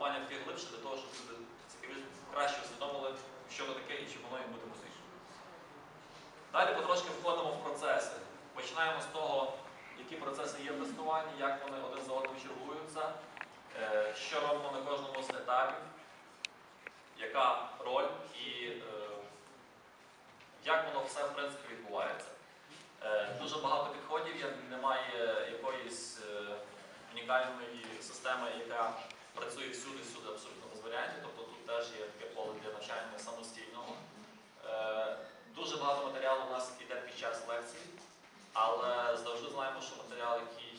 групування таке глибше для того, щоб люди цікавіше краще усвідомили, що воно таке і чи воно їм буде потрібно. Далі потрошки входимо в процеси. Починаємо з того, які процеси є в тестуванні, як вони один за одним чергуються, е, що робимо на кожному з етапів, яка роль і е, як воно все в принципі відбувається. Е, Дуже багато підходів немає якоїсь унікальної системи, яка працює всюди-всюди абсолютно без варіантів. Тобто тут теж є таке поле для навчання самостійного. Е, Дуже багато матеріалу у нас йде під час лекції, але завжди знаємо, що матеріал, який,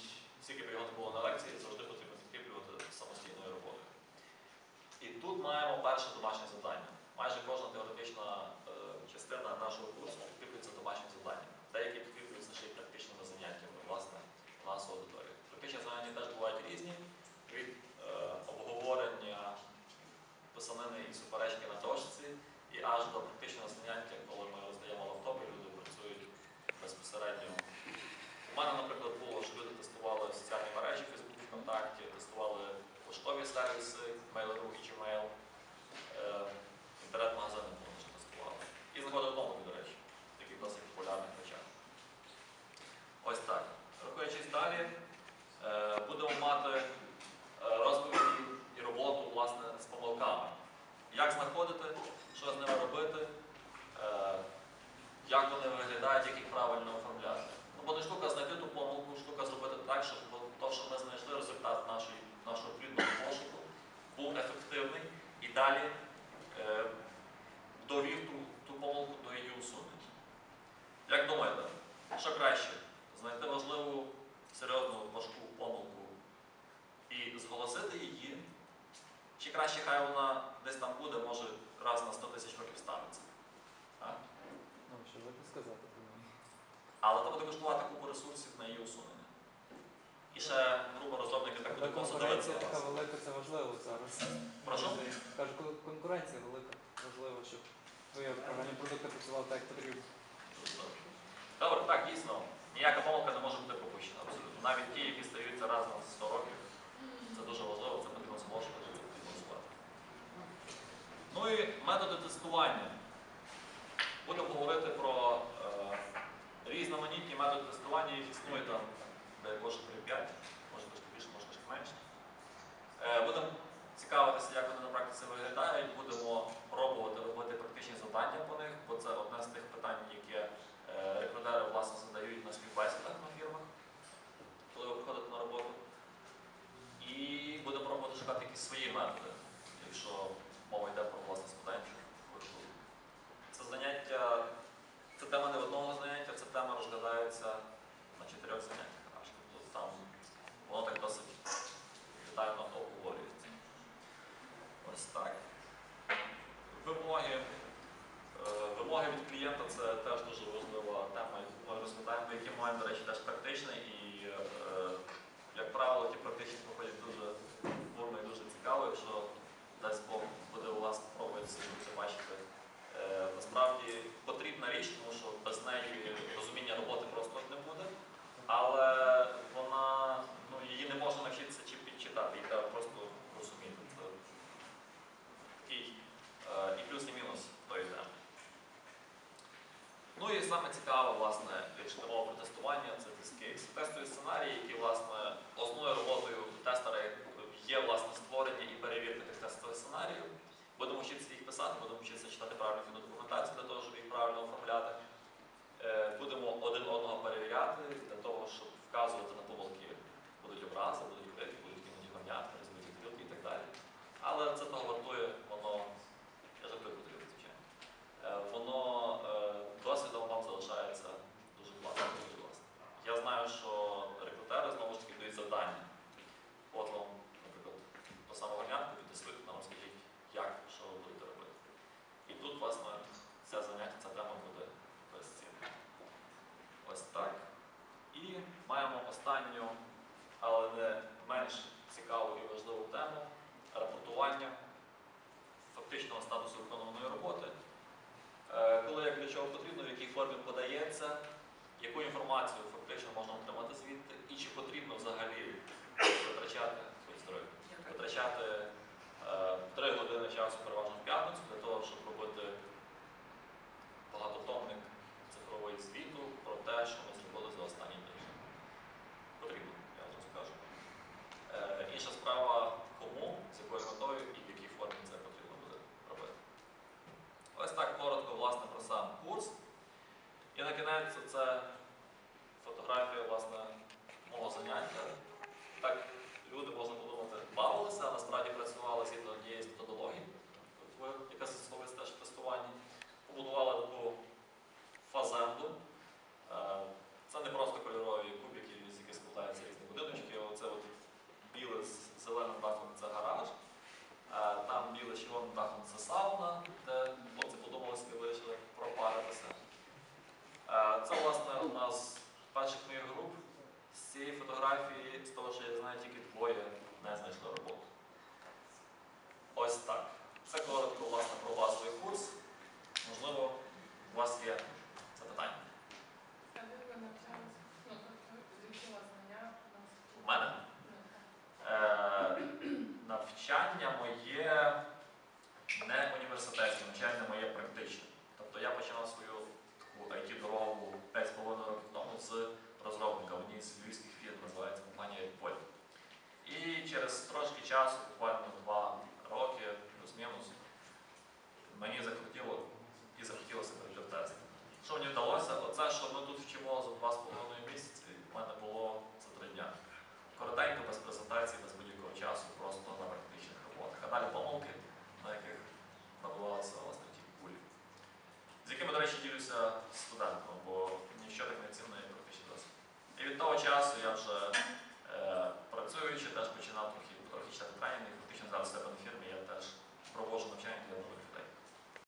скільки б його не було на лекції, завжди потрібно підкріплювати самостійною роботою. І тут маємо перше домашнє завдання. Майже кожна теоретична е, частина нашого курсу підкріплюється домашнім завданням. Деякі підкріплюються ще й практичними заняттями, власне, у нас в аудиторії. Практичні заняття теж бувають різні, від е, обговорення писанини і суперечки на точці, і аж до практичного заняття, коли ми роздаємо лаптопи, люди працюють безпосередньо. У мене, наприклад, було, що люди тестували соціальні мережі Facebook, ВКонтакті, тестували поштові сервіси, Mail.ru і Gmail, е, інтернет-магазини тому що тестували. І знаходили помилки, до речі, в таких досить популярних речах. Ось так. Рухаючись далі, е, будемо мати е, розповіді і роботу власне, з помилками. Як знаходити, що з ними робити, е, як вони виглядають, як їх правильно оформляти. Ну, бо не штука знайти ту помилку, штука зробити так, щоб то, що ми знайшли результат нашої, нашого плідного пошуку, був ефективний і далі е, довів ту, ту помилку до її усунення. Як думаєте, що краще? Знайти важливу, серйозну важку помилку і зголосити її? Чи краще хай вона десь там буде, може раз на 100 тисяч років станеться? Ну, що ви сказати? Але то буде коштувати купу ресурсів на її усунення. І ще, грубо розробники так будуть просто конкуренція така велика, це важливо зараз. Прошу? Кажу, конкуренція велика, важливо, щоб твої програмні продукти працювали так, як потрібно. Добре, так, дійсно. Ніяка помилка не може бути пропущена абсолютно. Навіть ті, які стаються раз на 100 років, це дуже важливо, це потрібно зголошувати і демонструвати. Ну і методи тестування. Будемо говорити про е, різноманітні методи тестування, їх існує там, Боже, 3-5, може трошки більше, може трошки менше. Е, будемо цікавитися, як вони на практиці виглядають, будемо пробувати робити практичні завдання по них, бо це одне з тих питань, яке е, рекрутери власне задають на співбесідах на фірмах, коли ви приходите на роботу. І будемо пробувати шукати якісь свої методи, якщо мова йде про власне студентів. Це заняття, це тема не одного заняття, це тема розглядається на чотирьох заняттях аж. Тобто там воно так досить детально обговорюється. Ось так. Вимоги. Е, Вимоги від клієнта це теж дуже важлива тема, яку ми розглядаємо, які маємо, до речі, теж практичні. і, е, як правило, ті практичні проходять дуже бурно і дуже цікаво, якщо дасть Бог буде у вас спробується це бачити. Е, Насправді потрібна річ, тому що без неї розуміння роботи просто не буде, але вона, ну, її не можна навчитися чи підчитати, її треба просто розуміти. Це такий е, і плюс, і мінус тої теми. Ну і саме цікаве, власне, якщо мова про тестування, це тест-кейс. Тестові сценарії, які, власне, основною роботою тестера є власне створення і перевірка тих тестових сценаріїв. Будемо вчитися їх писати, будемо вчитися читати правильну документацію для того, щоб їх правильно оформляти. Е, Будемо один одного перевіряти для того, щоб вказувати на помилки. Будуть образи, будуть крики, будуть іноді гамняти, розбиті тарілки і так далі. Але це того вартує, інформацію фактично можна отримати звідти, і чи потрібно взагалі витрачати здоров'я, витрачати е, три години часу переважно в п'ятницю для того, щоб робити багатотомник цифрової звіту про те, що ми зробили за останні тижні. Потрібно, я вам скажу. Е, інша справа кому, з якою готові і в якій формі це потрібно буде робити. Ось так коротко власне, про сам курс. І на кінець це з того, що я знаю, тільки двоє не знайшли роботу. Ось так. Це коротко власне, про базовий курс. Можливо, у вас є. ще ділюся студентами, бо нічого так не цінно, як практичний досвід. І від того часу я вже е, працюючи, теж починав трохи читати тренінги, фактично зараз в себе на фірмі я теж проводжу навчання для нових.